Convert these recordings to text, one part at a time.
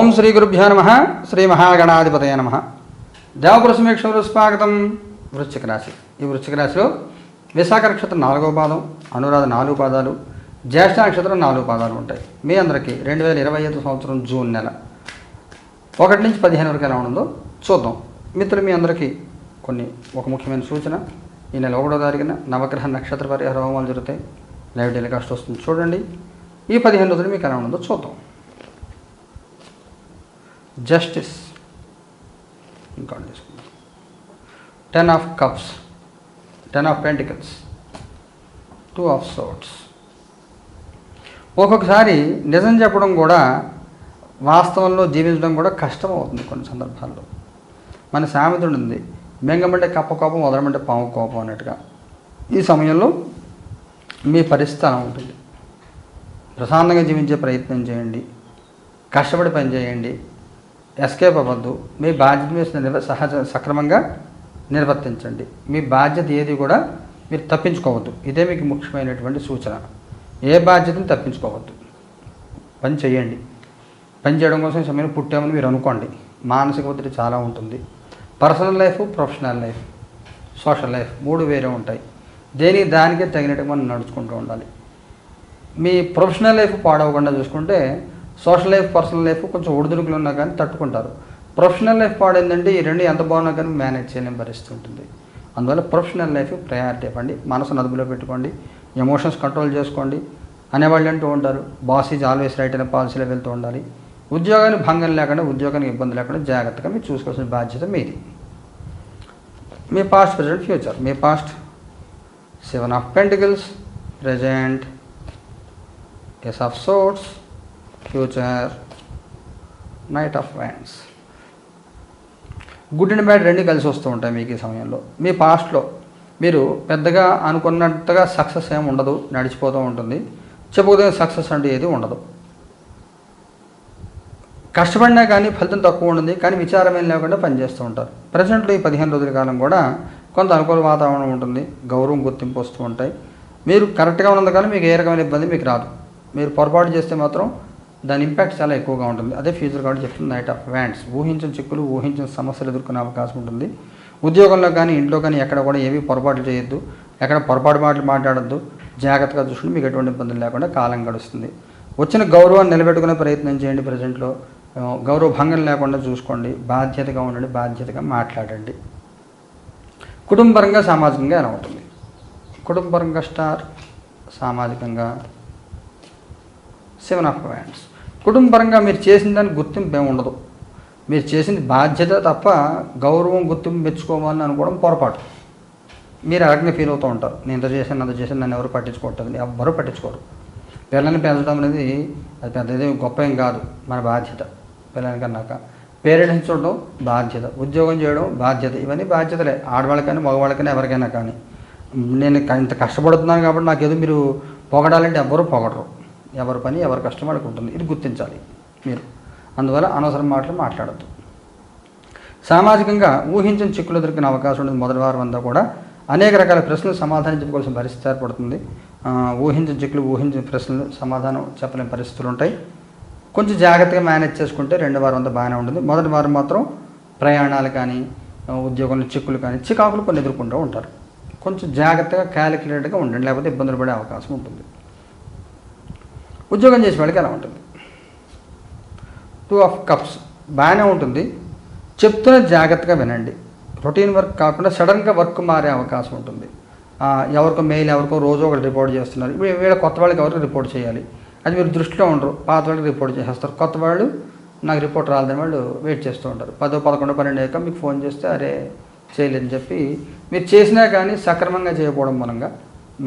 ఓం శ్రీ గురుభ్యో నమ శ్రీ మహాగణాధిపతయ నమ. దేవపురుషమేక్షలు స్వాగతం. వృశ్చిక రాశి. ఈ వృశ్చిక రాశిలో విశాఖ నక్షత్రం నాలుగో పాదం అనురాధ నాలుగు పాదాలు జ్యేష్ఠ నక్షత్రం నాలుగు పాదాలు ఉంటాయి. మీ అందరికీ రెండు వేల ఇరవై ఐదు సంవత్సరం జూన్ నెల. ఒకటి నుంచి పదిహేను వరకు ఎలా ఉందో చూద్దాం. మిత్రులు మీ అందరికీ కొన్ని ఒక ముఖ్యమైన సూచన. ఈ నెల ఒకటో తారీఖున నవగ్రహ నక్షత్ర పరిహార హోమాలు జరుగుతాయి. లైవ్ టెలికాస్ట్ వస్తుంది. చూడండి. ఈ పదిహేను రోజులు మీకు ఎలా ఉందో చూద్దాం. జస్టిస్. ఇంకా తీసుకుందాం ten of cups ten of pentacles two of swords ఒక్కొక్కసారి నిజం చెప్పడం కూడా వాస్తవంలో జీవించడం కూడా కష్టం అవుతుంది కొన్ని సందర్భాల్లో. మన సామెత ఉంది మెంగమంటే కప్ప కోపం వదలమంటే పాము కోపం అన్నట్టుగా. ఈ సమయంలో మీ పరిస్థితి అలా ఉంటుంది. ప్రశాంతంగా జీవించే ప్రయత్నం చేయండి. కష్టపడి పని చేయండి ఎస్కేప్ అవ్వద్దు. మీ బాధ్యత మీద నిర్వ సహజ సక్రమంగా నిర్వర్తించండి. మీ బాధ్యత ఏది కూడా మీరు తప్పించుకోవద్దు. ఇదే మీకు ముఖ్యమైనటువంటి సూచన. ఏ బాధ్యతను తప్పించుకోవద్దు. పని చేయండి. పని చేయడం కోసం సమయం పుట్టామని మీరు అనుకోండి. మానసిక ఒత్తిడి చాలా ఉంటుంది. Personal life professional life social life మూడు వేరే ఉంటాయి. దేనికి దానికే తగినట్టుగా మనం నడుచుకుంటూ ఉండాలి. మీ ప్రొఫెషనల్ లైఫ్ పాడవకుండా చూసుకుంటే సోషల్ లైఫ్ పర్సనల్ లైఫ్ కొంచెం ఒడిదుడుకులు ఉన్నా కానీ తట్టుకుంటారు. ప్రొఫెషనల్ లైఫ్ పాడైందంటే ఈ రెండు ఎంత బాగున్నా కానీ మేనేజ్ చేయలేని పరిస్థితి ఉంటుంది. అందువల్ల ప్రొఫెషనల్ లైఫ్ ప్రయారిటీ ఇవ్వండి. మనసును అదుపులో పెట్టుకోండి. ఎమోషన్స్ కంట్రోల్ చేసుకోండి. అనేవాళ్ళు అంటూ ఉంటారు బాస్ ఈజ్ ఆల్వేస్ రైట్ అనే పాలసీలో వెళ్తూ ఉండాలి. ఉద్యోగానికి భంగం లేకుండా ఉద్యోగానికి ఇబ్బంది లేకుండా జాగ్రత్తగా మీరు చూసుకోవాల్సిన బాధ్యత మీది. మీ past present future me past seven of pentacles present ace of swords future knight of wands good and bad రెండు కలిసి వస్తూ ఉంటాయి మీకు ఈ సమయంలో. మీ పాస్ట్లో మీరు పెద్దగా అనుకున్నట్టుగా సక్సెస్ ఏమి ఉండదు నడిచిపోతూ ఉంటుంది. చెప్పుకోదగిన సక్సెస్ అంటే ఏది ఉండదు. కష్టపడినా కానీ ఫలితం తక్కువ ఉంటుంది కానీ విచారమేం లేకుండా పనిచేస్తూ ఉంటారు. ప్రజెంట్లో ఈ పదిహేను రోజుల కాలం కూడా కొంత అనుకూల వాతావరణం ఉంటుంది గౌరవం గుర్తింపు వస్తూ ఉంటాయి. మీరు కరెక్ట్గా ఉన్నందుకని మీకు ఏ రకమైన ఇబ్బంది మీకు రాదు. మీరు పొరపాటు చేస్తే మాత్రం దాని ఇంపాక్ట్ చాలా ఎక్కువగా ఉంటుంది. అదే ఫ్యూచర్ కాబట్టి చెప్తుంది నైట్ ఆఫ్ వ్యాండ్స్ ఊహించిన చిక్కులు ఊహించిన సమస్యలు ఎదుర్కొనే అవకాశం ఉంటుంది. ఉద్యోగంలో కానీ ఇంట్లో కానీ ఎక్కడ కూడా ఏవి పొరపాట్లు చేయొద్దు. ఎక్కడ పొరపాటు మాటలు మాట్లాడద్దు. జాగ్రత్తగా చూసుకుని మీకు ఎటువంటి ఇబ్బందులు లేకుండా కాలం గడుస్తుంది. వచ్చిన గౌరవాన్ని నిలబెట్టుకునే ప్రయత్నం చేయండి ప్రజెంట్లో గౌరవ భంగం లేకుండా చూసుకోండి. బాధ్యతగా ఉండండి బాధ్యతగా మాట్లాడండి. కుటుంబపరంగా సామాజికంగా ఎలా ఉంటుంది? కుటుంబపరంగా స్టార్ సామాజికంగా సెవెన్ ఆఫ్ వ్యాండ్స్ కుటుంబపరంగా మీరు చేసిన దానికి గుర్తింపు ఏమి ఉండదు. మీరు చేసింది బాధ్యత తప్ప గౌరవం గుర్తింపు మెచ్చుకోవాలని అనుకోవడం పొరపాటు. మీరు అలాగే ఫీల్ అవుతూ ఉంటారు. నేను ఇంత చేశాను అంత చేశాను నన్ను ఎవరు పట్టించుకోవట్లేదు. ఎవ్వరూ పట్టించుకోరు. పిల్లల్ని పెంచడం అనేది అది పెద్ద గొప్ప ఏం కాదు. మన బాధ్యత. పిల్లలకి అన్నాక పేరెంట్స్ చూడడం బాధ్యత. ఉద్యోగం చేయడం బాధ్యత. ఇవన్నీ బాధ్యతలే. ఆడవాళ్ళకైనా మగవాళ్ళకైనా ఎవరికైనా కానీ. నేను ఇంత కష్టపడుతున్నాను కాబట్టి నాకు ఏదో మీరు పొగడాలంటే ఎవ్వరూ పొగడరు. ఎవరి పని ఎవరి కష్టం వాళ్ళకి ఉంటుంది. ఇది గుర్తించాలి మీరు. అందువల్ల అనవసరం మాటలు మాట్లాడద్దు. సామాజికంగా ఊహించిన చిక్కులు దొరికిన అవకాశం ఉంటుంది. మొదటి వారం అంతా కూడా అనేక రకాల ప్రశ్నలు సమాధానం చెప్పుకోవాల్సిన పరిస్థితి ఏర్పడుతుంది. ఊహించిన చిక్కులు ఊహించిన ప్రశ్నలు సమాధానం చెప్పలేని పరిస్థితులు ఉంటాయి. కొంచెం జాగ్రత్తగా మేనేజ్ చేసుకుంటే రెండు వారం అంతా బాగానే ఉంటుంది. మొదటి వారం మాత్రం ప్రయాణాలు కానీ ఉద్యోగంలో చిక్కులు కానీ చికాకులు కొన్ని ఎదుర్కొంటూ ఉంటారు. కొంచెం జాగ్రత్తగా క్యాలిక్యులేటెడ్గా ఉండండి. లేకపోతే ఇబ్బందులు పడే అవకాశం ఉంటుంది. ఉద్యోగం చేసే వాళ్ళకి ఎలా ఉంటుంది. టూ ఆఫ్ కప్స్ బాగానే ఉంటుంది. చెప్తున్న జాగ్రత్తగా వినండి. రొటీన్ వర్క్ కాకుండా సడన్గా వర్క్ మారే అవకాశం ఉంటుంది. ఎవరికో మెయిల్ ఎవరికో రోజు ఒకటి రిపోర్ట్ చేస్తున్నారు. ఇప్పుడు వీళ్ళ కొత్త వాళ్ళకి ఎవరికి రిపోర్ట్ చేయాలి? అది మీరు దృష్టిలో ఉండరు. పాత వాళ్ళకి రిపోర్ట్ చేసేస్తారు. కొత్త వాళ్ళు నాకు రిపోర్ట్ రాలేదని వాళ్ళు వెయిట్ చేస్తూ ఉంటారు. పదో పదకొండు పన్నెండు అయ్యాక మీకు ఫోన్ చేస్తే అరే చేయలేదని చెప్పి మీరు చేసినా కానీ సక్రమంగా చేయకపోవడం మూలంగా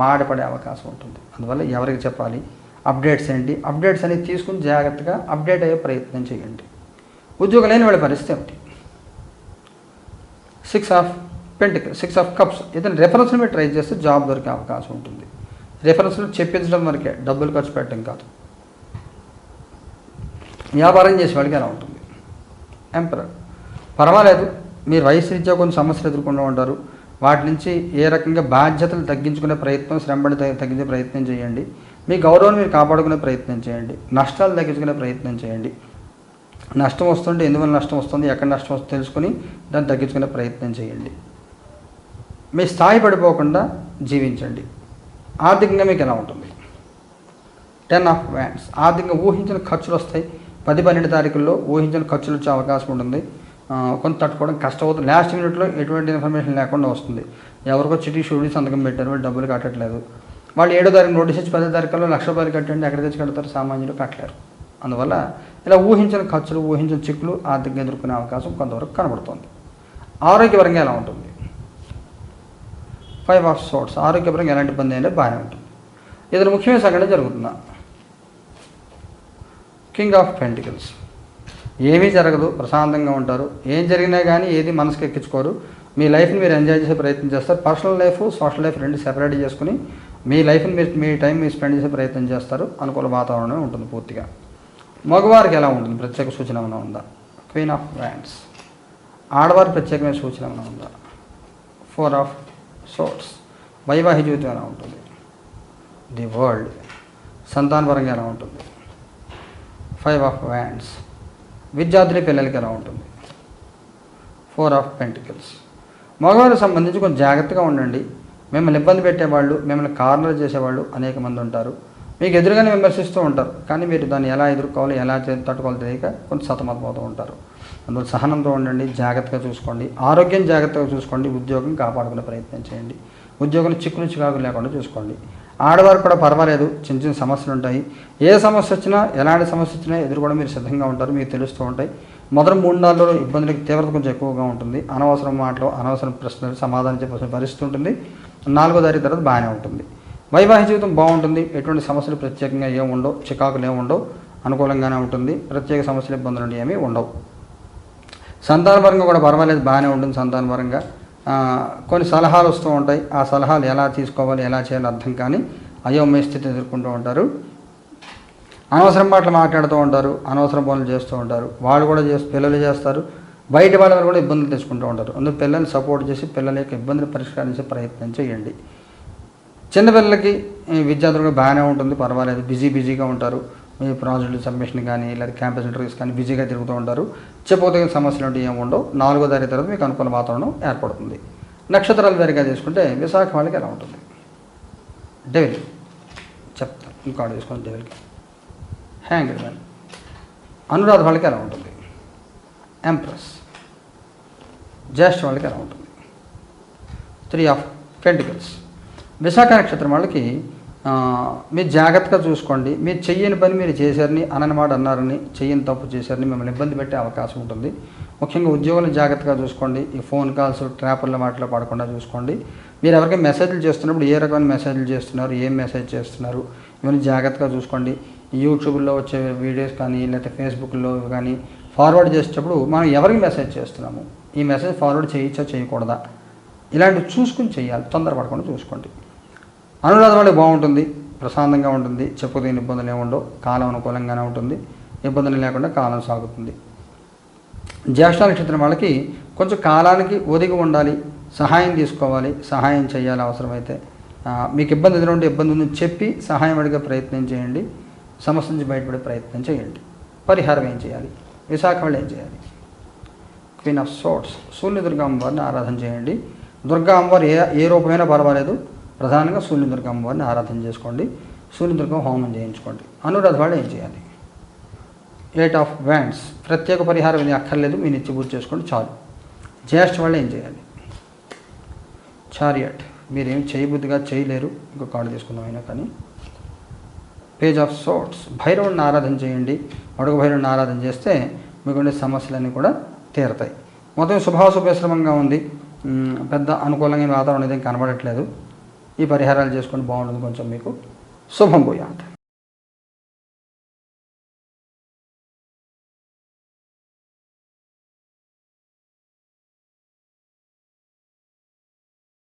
మాడపడే అవకాశం ఉంటుంది. అందువల్ల ఎవరికి చెప్పాలి? అప్డేట్స్ ఏంటి? అప్డేట్స్ అనేది తీసుకుని జాగ్రత్తగా అప్డేట్ అయ్యే ప్రయత్నం చేయండి. ఉద్యోగం లేని వాళ్ళ పరిస్థితి ఏమిటి? Six of pentacles six of cups ఇతను రెఫరెన్స్ని మీరు ట్రై చేస్తే జాబ్ దొరికే అవకాశం ఉంటుంది. రెఫరెన్స్లు చెప్పించడం వరకే డబ్బులు ఖర్చు పెట్టడం కాదు. వ్యాపారం చేసే వాళ్ళకి ఎలా ఉంటుంది? ఎంపరర్ పర్వాలేదు మీరు వయసు రీత్యా కొన్ని సమస్యలు ఎదుర్కొంటూ ఉంటారు. వాటి నుంచి ఏ రకంగా బాధ్యతలు తగ్గించుకునే ప్రయత్నం శ్రమని తగ్గి- తగ్గించే ప్రయత్నం చేయండి. మీ గౌరవం మీరు కాపాడుకునే ప్రయత్నం చేయండి. నష్టాలు తగ్గించుకునే ప్రయత్నం చేయండి. నష్టం వస్తుంటే ఎందువల్ల నష్టం వస్తుంది ఎక్కడ నష్టం వస్తుంది తెలుసుకొని దాన్ని తగ్గించుకునే ప్రయత్నం చేయండి. మీ స్థాయి పడిపోకుండా జీవించండి. ఆర్థికంగా మీకు ఎలా ఉంటుంది? టెన్ ఆఫ్ వ్యాండ్స్ ఆర్థికంగా ఊహించిన ఖర్చులు వస్తాయి. పది పన్నెండు తారీఖుల్లో ఊహించిన ఖర్చులు వచ్చే అవకాశం ఉంటుంది. కొంత తట్టుకోవడం కష్టమవుతుంది. లాస్ట్ మినిట్లో ఎటువంటి ఇన్ఫర్మేషన్ లేకుండా వస్తుంది. ఎవరికో చిటి షూడి సంతకం పెట్టారు వాళ్ళు డబ్బులు కట్టట్లేదు. వాళ్ళు ఏడో తారీఖు నోటీస్ ఇచ్చి పదో తారీఖులో లక్ష రూపాయలు కట్టండి ఎక్కడ తెచ్చి కడతారు సామాన్యులు కట్టలేరు. అందువల్ల ఇలా ఊహించిన ఖర్చులు ఊహించిన చిక్కులు ఆర్థికంగా ఎదుర్కొనే అవకాశం కొంతవరకు కనబడుతుంది. ఆరోగ్యపరంగా ఎలా ఉంటుంది? ఫైవ్ ఆఫ్ సోర్ట్స్ ఆరోగ్యపరంగా ఎలాంటి ఇబ్బంది అయినా బాగానే ఉంటుంది. ఇతను ముఖ్యమైన సంఘటన జరుగుతుందా? కింగ్ ఆఫ్ పెంటికల్స్ ఏమీ జరగదు ప్రశాంతంగా ఉంటారు. ఏం జరిగినా కానీ ఏది మనసుకి ఎక్కించుకోరు. మీ లైఫ్ని మీరు ఎంజాయ్ చేసే ప్రయత్నం చేస్తారు. పర్సనల్ లైఫ్ సోషల్ లైఫ్ రెండు సెపరేట్ చేసుకుని మీ లైఫ్ని మీరు మీ టైం మీరు స్పెండ్ చేసే ప్రయత్నం చేస్తారు. అనుకూల వాతావరణం ఉంటుంది పూర్తిగా. మగవారికి ఎలా ఉంటుంది? ప్రత్యేక సూచన ఏమైనా ఉందా? క్వీన్ ఆఫ్ వ్యాండ్స్ ఆడవారి ప్రత్యేకమైన సూచన ఏమైనా ఉందా? ఫోర్ ఆఫ్ సోర్ట్స్ వైవాహిక జీవితం ఎలా ఉంటుంది? ది వరల్డ్ సంతానపరంగా ఎలా ఉంటుంది? ఫైవ్ ఆఫ్ వ్యాండ్స్ విద్యార్థుల పిల్లలకి ఎలా ఉంటుంది? ఫోర్ ఆఫ్ పెంటికల్స్ మగవారికి సంబంధించి కొంచెం జాగ్రత్తగా ఉండండి. మిమ్మల్ని ఇబ్బంది పెట్టేవాళ్ళు మిమ్మల్ని కార్నర్ చేసేవాళ్ళు అనేక మంది ఉంటారు. మీకు ఎదురుగానే విమర్శిస్తూ ఉంటారు. కానీ మీరు దాన్ని ఎలా ఎదుర్కోవాలి ఎలా తట్టుకోవాలో తట్టుకోవాలి తెలియక కొంచెం సతమతమవుతూ ఉంటారు. అందువల్ల సహనంతో ఉండండి జాగ్రత్తగా చూసుకోండి. ఆరోగ్యం జాగ్రత్తగా చూసుకోండి. ఉద్యోగం కాపాడుకునే ప్రయత్నం చేయండి. ఉద్యోగం నుంచి చికాకులు లేకుండా చూసుకోండి. ఆడవారు కూడా పర్వాలేదు. చిన్న చిన్న సమస్యలు ఉంటాయి ఏ సమస్య వచ్చినా ఎలాంటి సమస్య వచ్చినా ఎదుర్కోవడం మీరు సిద్ధంగా ఉంటారు. మీకు తెలుస్తూ ఉంటాయి. మొదటి మూడు నాలుగులో ఇబ్బందులకి తీవ్రత కొంచెం ఎక్కువగా ఉంటుంది. అనవసరం మాటలు అనవసరం ప్రశ్నలు సమాధానం చెప్పాల్సిన పరిస్థితి ఉంటుంది నాలుగో తారీఖు తర్వాత బాగానే ఉంటుంది. వైవాహిక జీవితం బాగుంటుంది. ఎటువంటి సమస్యలు ప్రత్యేకంగా ఏమి ఉండవు. చికాకులు ఏమి ఉండవు. అనుకూలంగానే ఉంటుంది. ప్రత్యేక సమస్యలు ఇబ్బందులు ఏమీ ఉండవు. సంతానపరంగా కూడా పర్వాలేదు. బాగానే ఉంటుంది సంతానపరంగా కొన్ని సలహాలు వస్తూ ఉంటాయి. ఆ సలహాలు ఎలా తీసుకోవాలి ఎలా చేయాలో అర్థం కానీ అయోమయ స్థితిని ఎదుర్కొంటూ ఉంటారు. అనవసరం మాటలు మాట్లాడుతూ ఉంటారు అనవసరం పనులు చేస్తూ ఉంటారు. వాళ్ళు కూడా చేస్తూ పిల్లలు చేస్తారు. బయట వాళ్ళ కూడా ఇబ్బందులు తెచ్చుకుంటూ ఉంటారు. అందులో పిల్లల్ని సపోర్ట్ చేసి పిల్లల యొక్క ఇబ్బందిని పరిష్కరించే ప్రయత్నం చేయండి. చిన్నపిల్లలకి విద్యార్థులు కూడా బాగానే ఉంటుంది పర్వాలేదు. బిజీ బిజీగా ఉంటారు. మీ ప్రాజెక్టులు సబ్మిషన్ కానీ లేదా క్యాంపస్ ఇంటర్వ్యూస్ కానీ బిజీగా తిరుగుతూ ఉంటారు. చెప్పదగిన సమస్యలు అంటే ఏమి ఉండవు. నాలుగో తారీఖు తర్వాత మీకు అనుకూల వాతావరణం ఏర్పడుతుంది. నక్షత్రాలు వేరుగా తీసుకుంటే విశాఖ వాళ్ళకి ఎలా ఉంటుంది? డెవిల్. చెప్తాను ఇంకా తీసుకొని డెవిల్కి హ్యాంగ్ మ్యాన్. అనురాధ వాళ్ళకి ఎలా ఉంటుంది? ఎంప్రెస్. జ్యేష్ఠ వాళ్ళకి ఎలా ఉంటుంది? Three of pentacles. విశాఖ నక్షత్రం వాళ్ళకి మీరు జాగ్రత్తగా చూసుకోండి. మీరు చెయ్యని పని మీరు చేశారని అనని మాట అన్నారని చెయ్యని తప్పు చేశారని మిమ్మల్ని ఇబ్బంది పెట్టే అవకాశం ఉంటుంది. ముఖ్యంగా ఉద్యోగులను జాగ్రత్తగా చూసుకోండి. ఈ ఫోన్ కాల్స్ ట్రాపర్ల మాటలు పడకుండా చూసుకోండి. మీరు ఎవరికి మెసేజ్లు చేస్తున్నప్పుడు ఏ రకమైన మెసేజ్లు చేస్తున్నారు ఏం మెసేజ్ చేస్తున్నారు ఇవన్నీ జాగ్రత్తగా చూసుకోండి. యూట్యూబ్లో వచ్చే వీడియోస్ కానీ లేకపోతే ఫేస్బుక్లో కానీ ఫార్వర్డ్ చేసేటప్పుడు మనం ఎవరికి మెసేజ్ చేస్తున్నాము? ఈ మెసేజ్ ఫార్వర్డ్ చేయొచ్చా చేయకూడదా? ఇలాంటివి చూసుకుని చేయాలి తొందరపడకుండా చూసుకోండి. అనురాధ వాళ్ళకి బాగుంటుంది ప్రశాంతంగా ఉంటుంది చెప్పుకోదగిన ఇబ్బందులు ఏముండవు కాలం అనుకూలంగానే ఉంటుంది ఇబ్బందులు లేకుండా కాలం సాగుతుంది. జ్యేష్ఠ నక్షత్రం వాళ్ళకి కొంచెం కాలానికి ఒదిగి ఉండాలి సహాయం తీసుకోవాలి సహాయం చేయాలి అవసరమైతే. మీకు ఇబ్బంది ఎదురుంటే ఇబ్బంది ఉందని చెప్పి సహాయం అడిగే ప్రయత్నం చేయండి సమస్య నుంచి బయటపడే ప్రయత్నం చేయండి. పరిహారం ఏం చేయాలి? విశాఖ వాళ్ళు ఏం చేయాలి? Queen of swords Surya Durga అమ్మవారిని ఆరాధన చేయండి. దుర్గా అమ్మవారు ఏ ఏ రూపమైనా పర్వాలేదు. ప్రధానంగా సూర్యదుర్గ అమ్మవారిని ఆరాధన చేసుకోండి సూర్య దుర్గం హోమం చేయించుకోండి. అనురాధ వాళ్ళు ఏం చేయాలి? ఎయిట్ ఆఫ్ వ్యాండ్స్ ప్రత్యేక పరిహారం ఇది అక్కర్లేదు మీ నిత్య పూజ చేసుకోండి చాలు. జ్యేష్ఠ వాళ్ళు ఏం చేయాలి? చారియట్ మీరేం చేయబుద్ధిగా చేయలేరు ఇంకో కార్డు తీసుకుందాం అయినా కానీ. పేజ్ ఆఫ్ సోట్స్ భైరవుడిని ఆరాధన చేయండి. అడుగు భైరవుడిని ఆరాధన చేస్తే మీకుండే సమస్యలన్నీ కూడా తీరతాయి. మొత్తం శుభాశుభశ్రమంగా ఉంది. పెద్ద అనుకూలంగా వాతావరణం ఏదైనా కనబడట్లేదు. ఈ పరిహారాలు చేసుకొని బాగుంటుంది కొంచెం మీకు శుభం పోయాలి